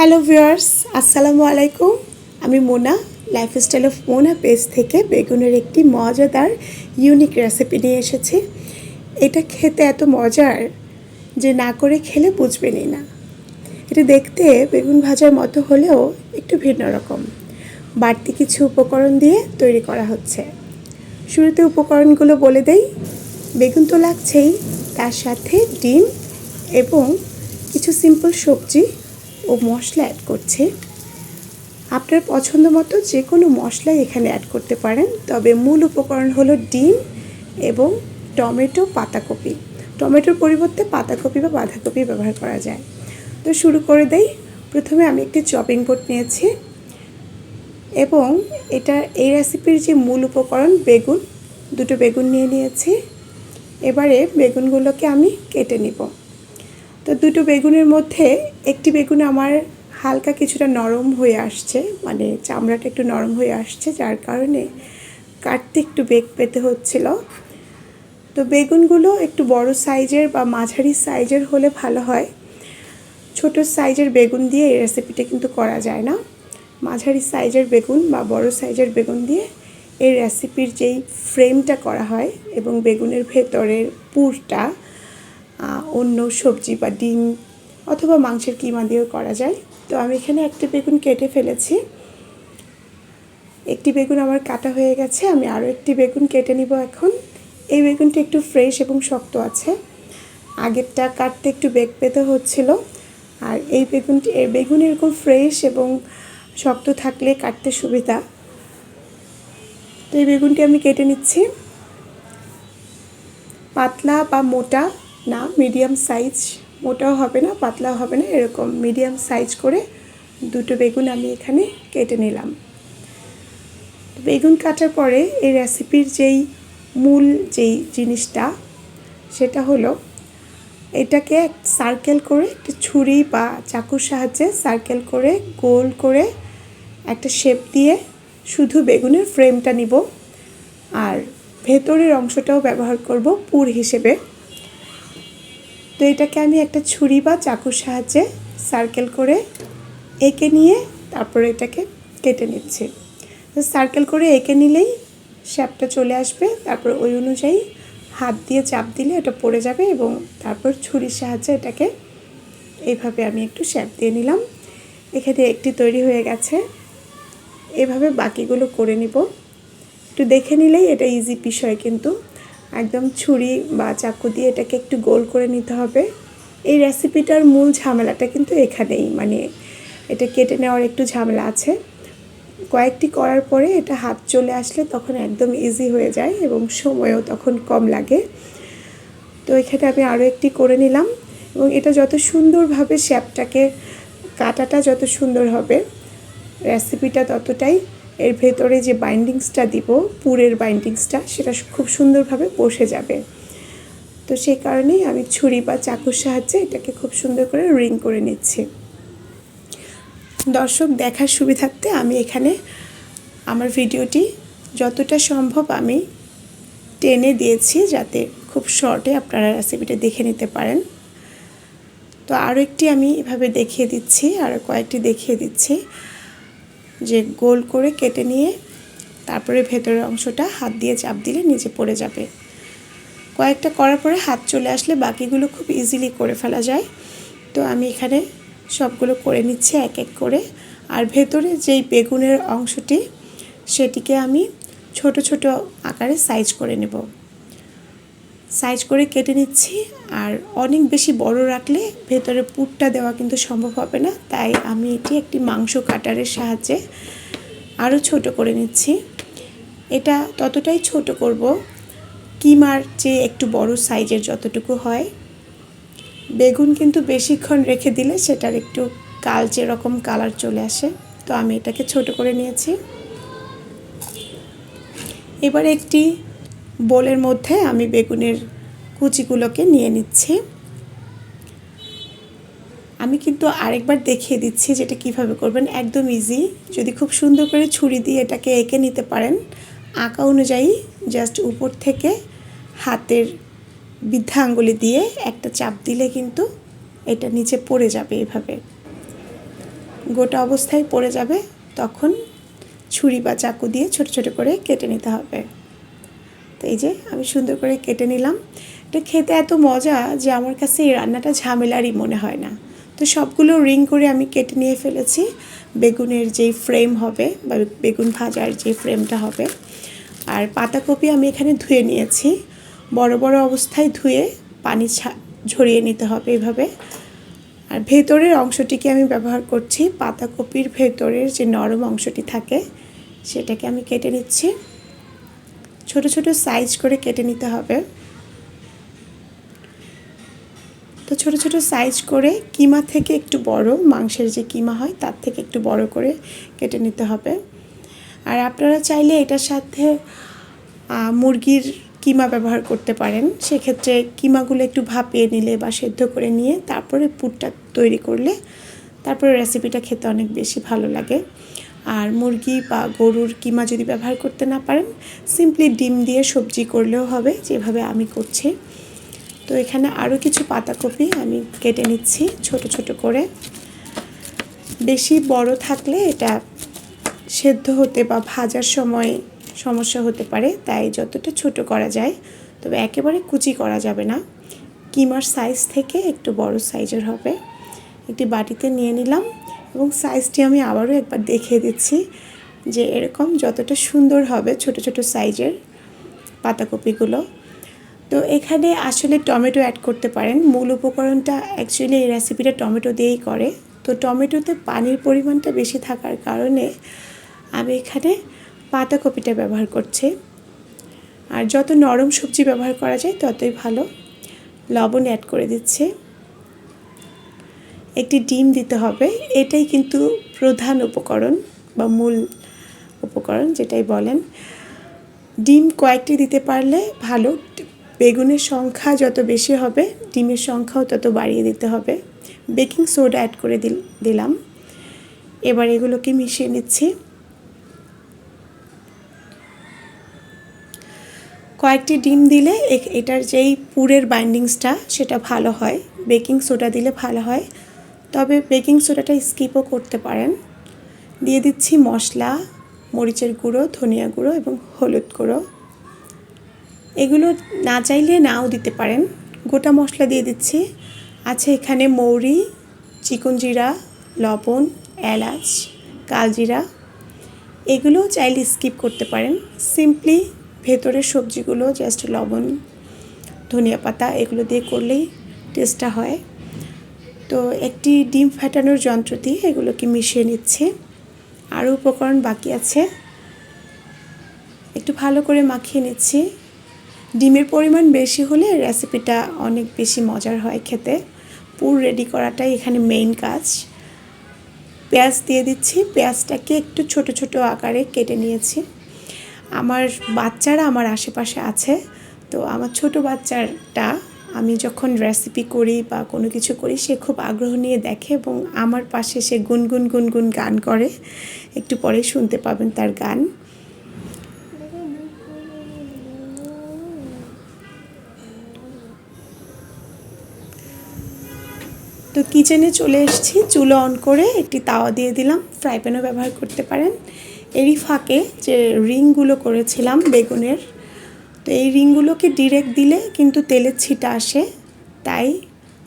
Hello viewers আসসালামু আলাইকুম আমি Mona lifestyle of Mona page থেকে বেগুনের একটি মজাদার ইউনিক রেসিপি নিয়ে এসেছি। এটা খেতে এত মজার যে না করে খেলে বুঝবেনই না। এটা দেখতে বেগুন ভাজার মতো হলেও একটু ভিন্ন রকম। বাড়তি কিছু উপকরণ দিয়ে তৈরি করা হচ্ছে। শুরুতে উপকরণগুলো বলে দেই। বেগুন তো লাগছেই, তার সাথে ডিম এবং কিছু সিম্পল সবজি ও মশলা অ্যাড করছি। আপনার পছন্দ মতো যে কোনো মশলাই এখানে অ্যাড করতে পারেন। তবে মূল উপকরণ হলো ডিম এবং টমেটো পাতাকপি। টমেটোর পরিবর্তে পাতাকপি বা বাঁধাকপি ব্যবহার করা যায়। তো শুরু করে দেই। প্রথমে আমি একটি চপিং বোর্ড নিয়েছি এবং এটা এই রেসিপির যে মূল উপকরণ, বেগুন, দুটো বেগুন নিয়ে নিয়েছি। এবারে বেগুনগুলোকে আমি কেটে নিব। তো দুটো বেগুনের মধ্যে একটি বেগুন আমার হালকা কিছুটা নরম হয়ে আসছে মানে চামড়াটা একটু নরম হয়ে আসছে, যার কারণে কাটতে একটু বেগ পেতে হচ্ছিল। তো বেগুনগুলো একটু বড় সাইজের বা মাঝারি সাইজের হলে ভালো হয়। ছোট সাইজের বেগুন দিয়ে এই রেসিপিটা কিন্তু করা যায় না। মাঝারি সাইজের বেগুন বা বড় সাইজের বেগুন দিয়ে এই রেসিপির যেই ফ্রেমটা করা হয় এবং বেগুনের ভেতরের পুরটা অন্য সবজি বা ডিম অথবা মাংসের কিমা দিয়েও করা যায়। তো আমি এখানে একটি বেগুন কেটে ফেলেছি। একটি বেগুন আমার কাটা হয়ে গেছে, আমি আরও একটি বেগুন কেটে নিব এখন। এই বেগুনটি একটু ফ্রেশ এবং শক্ত আছে। আগেরটা কাটতে একটু বেগ পেতে হচ্ছিল। আর এই বেগুনটি, এই বেগুন এরকম ফ্রেশ এবং শক্ত থাকলে কাটতে সুবিধা। তো এই বেগুনটি আমি কেটে নিচ্ছি। পাতলা বা মোটা না মিডিয়াম সাইজ মোটাও হবে না, পাতলাও হবে না, এরকম মিডিয়াম সাইজ করে দুটো বেগুন আমি এখানে কেটে নিলাম। বেগুন কাটার পরে এই রেসিপির যেই মূল যেই জিনিসটা, সেটা হলো এটাকে সার্কেল করে একটা ছুরি বা চাকুর সাহায্যে সার্কেল করে গোল করে একটা শেপ দিয়ে শুধু বেগুনের ফ্রেমটা নিব। আর ভেতরের অংশটাও ব্যবহার করব পুর হিসেবে। তো এটাকে আমি একটা ছুরি বা চাকুর সাহায্যে সার্কেল করে এঁকে নিয়ে তারপরে এটাকে কেটে নিচ্ছি। তো সার্কেল করে এঁকে নিলেই শ্যাপটা চলে আসবে। তারপর ওই অনুযায়ী হাত দিয়ে চাপ দিলে এটা পড়ে যাবে এবং তারপর ছুরির সাহায্যে এটাকে এইভাবে আমি একটু শ্যাপ দিয়ে নিলাম। এখানে একটি তৈরি হয়ে গেছে। এভাবে বাকিগুলো করে নিব। একটু দেখে নিলেই এটা ইজি বিষয় কিন্তু। একদম ছুরি বা চাকু দিয়ে এটাকে একটু গোল করে নিতে হবে। এই রেসিপিটার মূল ঝামেলাটা কিন্তু এখানেই মানে এটা কেটে নেওয়ার একটু ঝামেলা আছে। কয়েকটি করার পরে এটা হাত চলে আসলে তখন একদম ইজি হয়ে যায় এবং সময়ও তখন কম লাগে। তো এখানে আমি আরও একটি করে নিলাম এবং এটা যত সুন্দরভাবে শ্যাপটাকে কাটাটা যত সুন্দর হবে, রেসিপিটা ততটাই এর ভেতরে যে বাইন্ডিংসটা দিব, পুরের বাইন্ডিংসটা সেটা খুব সুন্দরভাবে বসে যাবে। তো সেই কারণেই আমি ছুরি বা চাকুর সাহায্যে এটাকে খুব সুন্দর করে রিং করে নিচ্ছি। দর্শক, দেখার সুবিধার্থে আমি এখানে আমার ভিডিওটি যতটা সম্ভব আমি টেনে দিয়েছি যাতে খুব শর্টে আপনারা রেসিপিটা দেখে নিতে পারেন। তো আরও একটি আমি এভাবে দেখিয়ে দিচ্ছি, আর কয়েকটি দেখিয়ে দিচ্ছি। যে গোল করে কেটে নিয়ে তারপরে ভেতরের অংশটা হাত দিয়ে চাপ দিলে নিচে পড়ে যাবে। কয়েকটা করার পরে হাত চলে আসলে বাকিগুলো খুব ইজিলি করে ফেলা যায়। তো আমি এখানে সবগুলো করে নিচ্ছি এক এক করে। আর ভেতরে যেই বেগুনের অংশটি, সেটিকে আমি ছোট ছোট আকারে সাইজ করে নেব। সাইজ করে কেটে নিচ্ছি। আর অনেক বেশি বড় রাখলে ভেতরে পুরটা দেওয়া কিন্তু সম্ভব হবে না। তাই আমি এটি একটি মাংস কাটারের সাহায্যে আরও ছোট করে নিচ্ছি। এটা ততটাই ছোট করব। কিমার চেয়ে একটু বড় সাইজের যতটুকু হয়। বেগুন কিন্তু বেশিক্ষণ রেখে দিলে সেটার একটু কালচে রকম কালার চলে আসে। তো আমি এটাকে ছোট করে নিয়েছি। এবার একটি বোলের মধ্যে আমি বেগুনের কুচিগুলোকে নিয়ে নিচ্ছি। আমি কিন্তু আরেকবার দেখিয়ে দিচ্ছি যেটা কীভাবে করবেন। একদম ইজি যদি খুব সুন্দর করে ছুরি দিয়ে এটাকে এঁকে নিতে পারেন, আঁকা অনুযায়ী জাস্ট উপর থেকে হাতের বৃদ্ধা আঙ্গুলি দিয়ে একটা চাপ দিলে কিন্তু এটা নিচে পড়ে যাবে এভাবে। গোটা অবস্থায় পড়ে যাবে, তখন ছুরি বা চাকু দিয়ে ছোট ছোট করে কেটে নিতে হবে। তো এই যে আমি সুন্দর করে কেটে নিলাম। এটা খেতে এত মজা যে আমার কাছে এই রান্নাটা ঝামেলারই মনে হয় না। তো সবগুলো রিং করে আমি কেটে নিয়ে ফেলেছি। বেগুনের যেই ফ্রেম হবে বা বেগুন ভাজার যে ফ্রেমটা হবে। আর পাতাকপি আমি এখানে ধুয়ে নিয়েছি। বড় বড় অবস্থায় ধুয়ে পানি ঝরিয়ে নিতে হবে এভাবে। আর ভেতরের অংশটিকে আমি ব্যবহার করছি। পাতাকপির ভেতরের যে নরম অংশটি থাকে, সেটাকে আমি কেটে নিচ্ছি। ছোট ছোট সাইজ করে কেটে নিতে হবে। তো ছোট ছোট সাইজ করে কিমা থেকে একটু বড়, মাংসের যে কিমা হয় তার থেকে একটু বড় করে কেটে নিতে হবে। আর আপনারা চাইলে এটার সাথে মুরগির কিমা ব্যবহার করতে পারেন। সেক্ষেত্রে কিমাগুলো একটু ভাপিয়ে নিলে বা সেদ্ধ করে নিয়ে তারপরে পুরটা তৈরি করলে তারপরে রেসিপিটা খেতে অনেক বেশি ভালো লাগে। আর মুরগি বা গরুর কিমা যদি ব্যবহার করতে না পারেন সিম্পলি ডিম দিয়ে সবজি করলেও হবে, যেভাবে আমি করছি। তো এখানে আরও কিছু পাতাকপি আমি কেটে নিচ্ছি, ছোট ছোট করে। বেশি বড় থাকলে এটা সেদ্ধ হতে বা ভাজার সময় সমস্যা হতে পারে, তাই যতটা ছোট করা যায়, তবে একেবারে কুচি করা যাবে না। কিমার সাইজ থেকে একটু বড় সাইজের হবে। একটি বাটিতে নিয়ে নিলাম। এবং সাইজটি আমি আবারও একবার দেখিয়ে দিচ্ছি যে এরকম যতটা সুন্দর হবে ছোট ছোট সাইজের পাতাকপিগুলো। তো এখানে আসলে টমেটো অ্যাড করতে পারেন। মূল উপকরণটা অ্যাকচুয়ালি এই রেসিপিটা টমেটো দিয়েই করে। তো টমেটোতে পানির পরিমাণটা বেশি থাকার কারণে আমি এখানে পাতাকপিটা ব্যবহার করছি। আর যত নরম সবজি ব্যবহার করা যায় ততই ভালো। লবণ অ্যাড করে দিচ্ছে। একটি ডিম দিতে হবে। এটাই কিন্তু প্রধান উপকরণ বা মূল উপকরণ যেটাই বলেন। ডিম কয়েকটি দিতে পারলে ভালো। বেগুনের সংখ্যা যত বেশি হবে, ডিমের সংখ্যাও তত বাড়িয়ে দিতে হবে। বেকিং সোডা অ্যাড করে দিল, দিলাম। এবার এগুলোকে মিশিয়ে নিচ্ছি। কয়েকটি ডিম দিলে এটার যেই পুরের বাইন্ডিংসটা সেটা ভালো হয়। বেকিং সোডা দিলে ভালো হয়। তবে বেকিং সোডাটা স্কিপও করতে পারেন। দিয়ে দিচ্ছি মশলা, মরিচের গুঁড়ো, ধনিয়া গুঁড়ো এবং হলুদ গুঁড়ো। এগুলো না চাইলে নাও দিতে পারেন। গোটা মশলা দিয়ে দিচ্ছি। আছে এখানে মৌরি, চিকন জিরা, লবণ, এলাচ, কালজিরা। এগুলো চাইলে স্কিপ করতে পারেন। সিম্পলি ভেতরের সবজিগুলো জাস্ট লবণ, ধনিয়া পাতা এগুলো দিয়ে করলেই টেস্টটা হয়। তো একটি ডিম ফাটানোর যন্ত্র দিয়ে এগুলোকে মিশিয়ে নিচ্ছে। আরও উপকরণ বাকি আছে। একটু ভালো করে মাখিয়ে নিচ্ছি। ডিমের পরিমাণ বেশি হলে রেসিপিটা অনেক বেশি মজার হয় খেতে। পুর রেডি করাটাই এখানে মেইন কাজ। পেঁয়াজ দিয়ে দিচ্ছি। পেঁয়াজটাকে একটু ছোট ছোট আকারে কেটে নিয়েছি। আমার বাচ্চারা আমার আশেপাশে আছে। তো আমার ছোট বাচ্চাটা আমি যখন রেসিপি করি বা কোনো কিছু করি, সে খুব আগ্রহ নিয়ে দেখে এবং আমার পাশে সে গুনগুন গুনগুন গান করে। একটু পরে শুনতে পাবেন তার গান। তো কিচেনে চলে এসেছি, চুলো অন করে একটি তাওয়া দিয়ে দিলাম। ফ্রাই প্যানও ব্যবহার করতে পারেন। এরই ফাঁকে যে রিংগুলো করেছিলাম বেগুনের তো এই রিংগুলোকে ডিরেক্ট দিলে কিন্তু তেলের ছিটা আসে। তাই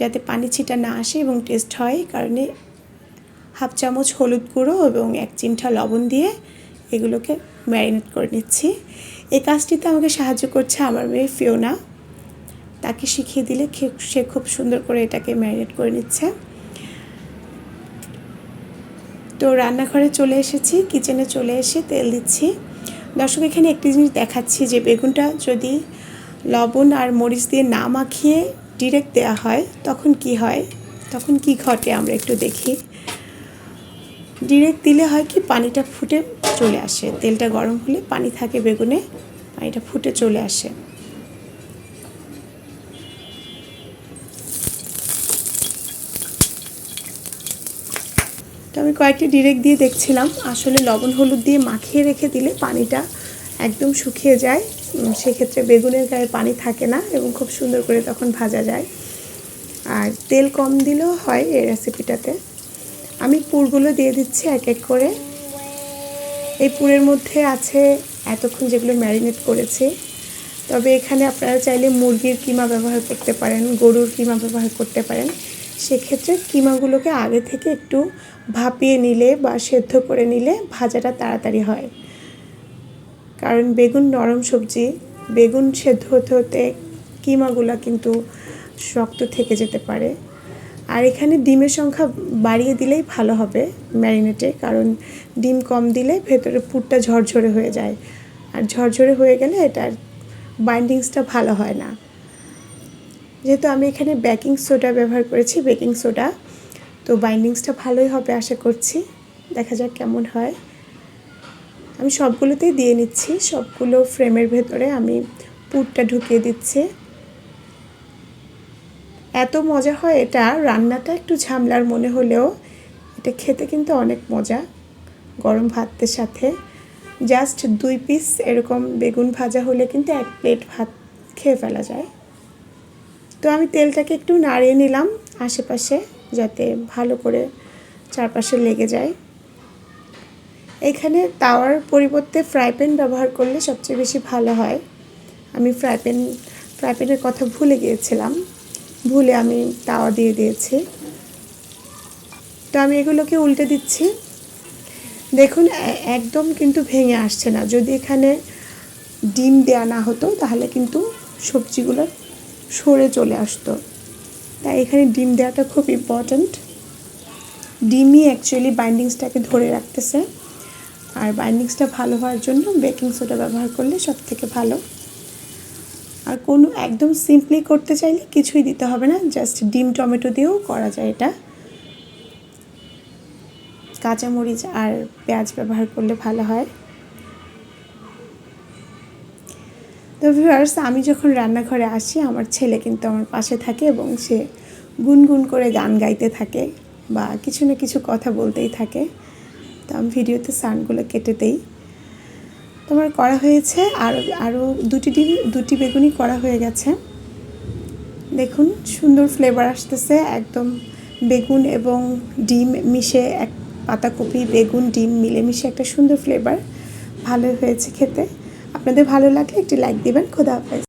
যাতে পানি ছিটা না আসে এবং টেস্ট হয় কারণে হাফ চামচ হলুদ গুঁড়ো এবং এক চিমটা লবণ দিয়ে এগুলোকে ম্যারিনেট করে নিচ্ছি। এই কাজটিতে আমাকে সাহায্য করছে আমার মেয়ে ফিওনা তাকে শিখিয়ে দিলে সে খুব সুন্দর করে এটাকে ম্যারিনেট করে নিচ্ছে। তো রান্নাঘরে চলে এসেছি কিচেনে চলে এসে তেল দিচ্ছি। দর্শক, এখানে একটি জিনিস দেখাচ্ছি যে বেগুনটা যদি লবণ আর মরিচ দিয়ে না মাখিয়ে ডিরেক্ট দেওয়া হয়, তখন কি হয়? তখন কি ঘটে আমরা একটু দেখি। ডিরেক্ট দিলে হয় কি, পানিটা ফুটে চলে আসে। তেলটা গরম হলে পানি থাকে বেগুনে, পানিটা ফুটে চলে আসে। তো আমি কয়েকটি ডিরেক্ট দিয়ে দেখছিলাম। আসলে লবণ, হলুদ দিয়ে মাখিয়ে রেখে দিলে পানিটা একদম শুকিয়ে যায়। সেক্ষেত্রে বেগুনের গায়ে পানি থাকে না এবং খুব সুন্দর করে তখন ভাজা যায়। আর তেল কম দিলেও হয় এই রেসিপিটাতে আমি পুরগুলো দিয়ে দিচ্ছি এক এক করে। এই পুরের মধ্যে আছে এতক্ষণ যেগুলো ম্যারিনেট করেছি। তবে এখানে আপনারা চাইলে মুরগির কিমা ব্যবহার করতে পারেন, গরুর কিমা ব্যবহার করতে পারেন। সেক্ষেত্রে কিমাগুলোকে আগে থেকে একটু ভাপিয়ে নিলে বা সেদ্ধ করে নিলে ভাজাটা তাড়াতাড়ি হয়। কারণ বেগুন, নরম সবজি, বেগুন সেদ্ধ হতে হতে কিমাগুলো কিন্তু শক্ত থেকে যেতে পারে। আর এখানে ডিমের সংখ্যা বাড়িয়ে দিলেই ভালো হবে ম্যারিনেটে, কারণ ডিম কম দিলে ভেতরে পুরটা ঝরঝরে হয়ে যায়। আর ঝরঝরে হয়ে গেলে এটার বাইন্ডিংসটা ভালো হয় না। যেহেতু আমি এখানে বেকিং সোডা ব্যবহার করেছি বেকিং সোডা তো বাইন্ডিংসটা ভালোই হবে আশা করছি। দেখা যাক কেমন হয়। আমি সবগুলোতেই দিয়ে নিচ্ছি, সবগুলো ফ্রেমের ভেতরে আমি পুরটা ঢুকিয়ে দিচ্ছি। এত মজা হয় এটা, রান্নাটা একটু ঝামলার মনে হলেও এটা খেতে কিন্তু অনেক মজা, গরম ভাতের সাথে। জাস্ট দুই পিস এরকম বেগুন ভাজা হলে কিন্তু এক প্লেট ভাত খেয়ে ফেলা যায়। তো আমি তেলটাকে একটু নাড়িয়ে নিলাম আশেপাশে যাতে ভালো করে চারপাশে লেগে যায়। এখানে তাওয়ার পরিবর্তে ফ্রাই প্যান ব্যবহার করলে সবচেয়ে বেশি ভালো হয়। আমি ফ্রাই প্যান ফ্রাই প্যানের কথা ভুলে গিয়েছিলাম। ভুলে আমি তাওয়া দিয়ে দিয়েছি। তো আমি এগুলোকে উল্টে দিচ্ছি। দেখুন একদম কিন্তু ভেঙে আসছে না। যদি এখানে ডিম দেওয়া না হতো, তাহলে কিন্তু সবজিগুলো সরে চলে আসতো। তাই এখানে ডিম দেওয়াটা খুব ইম্পর্ট্যান্ট ডিমই অ্যাকচুয়ালি বাইন্ডিংসটাকে ধরে রাখতেছে। আর বাইন্ডিংসটা ভালো হওয়ার জন্য বেকিং সোডা ব্যবহার করলে সব থেকে ভালো। আর কোনো একদম সিম্পলি করতে চাইলে কিছুই দিতে হবে না জাস্ট ডিম টমেটো দিয়েও করা যায় এটা। কাঁচামরিচ আর পেঁয়াজ ব্যবহার করলে ভালো হয়। তো ভিউয়ার্স আমি যখন রান্নাঘরে আসি, আমার ছেলে কিন্তু আমার পাশে থাকে এবং সে গুনগুন করে গান গাইতে থাকে বা কিছু না কিছু কথা বলতেই থাকে। তো আমি ভিডিওতে সানগুলো কেটে দেই। তোমার করা হয়েছে, আর আরও দুটি ডিম, দুটি বেগুনি করা হয়ে গেছে। দেখুন, সুন্দর ফ্লেভার আসতেছে, একদম বেগুন এবং ডিম মিশে এক পাতাকপি বেগুন, ডিম মিলেমিশে একটা সুন্দর ফ্লেভার ভালো হয়েছে খেতে। আপনাদের ভালো লাগলে একটি লাইক দিবেন। খোদা হাফেজ।